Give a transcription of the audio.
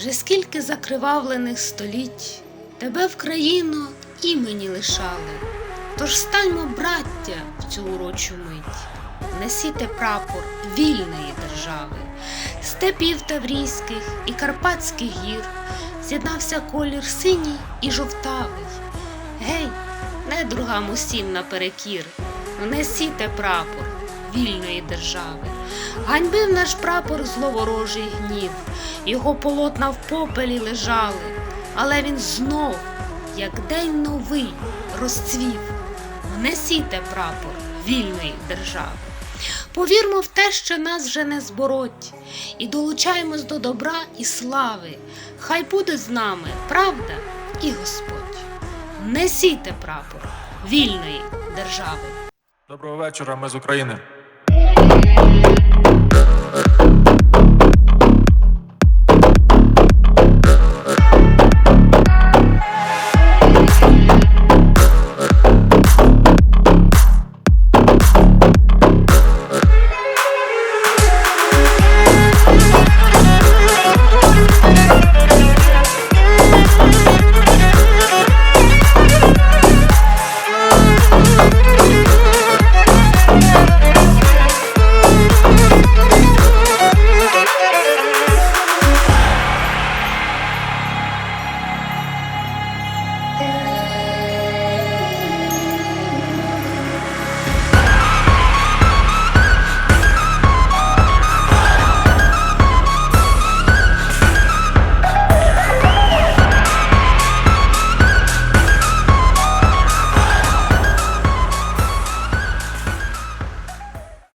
Вже скільки закривавлених століть тебе в країну імені лишали. Тож станьмо, браття, в цю урочу мить, несіте прапор вільної держави, степів таврійських і карпатських гір з'єднався колір синій і жовтавий. Гей, недругам усім наперекір, несіте прапор вільної держави. Ганьбив наш прапор зловорожий гнів, його полотна в попелі лежали, але він знов, як день новий, розцвів. Внесіте прапор вільної держави. Повірмо в те, що нас вже не збороть, і долучаємось до добра і слави. Хай буде з нами правда і Господь. Несіте прапор вільної держави. Доброго вечора, ми з України.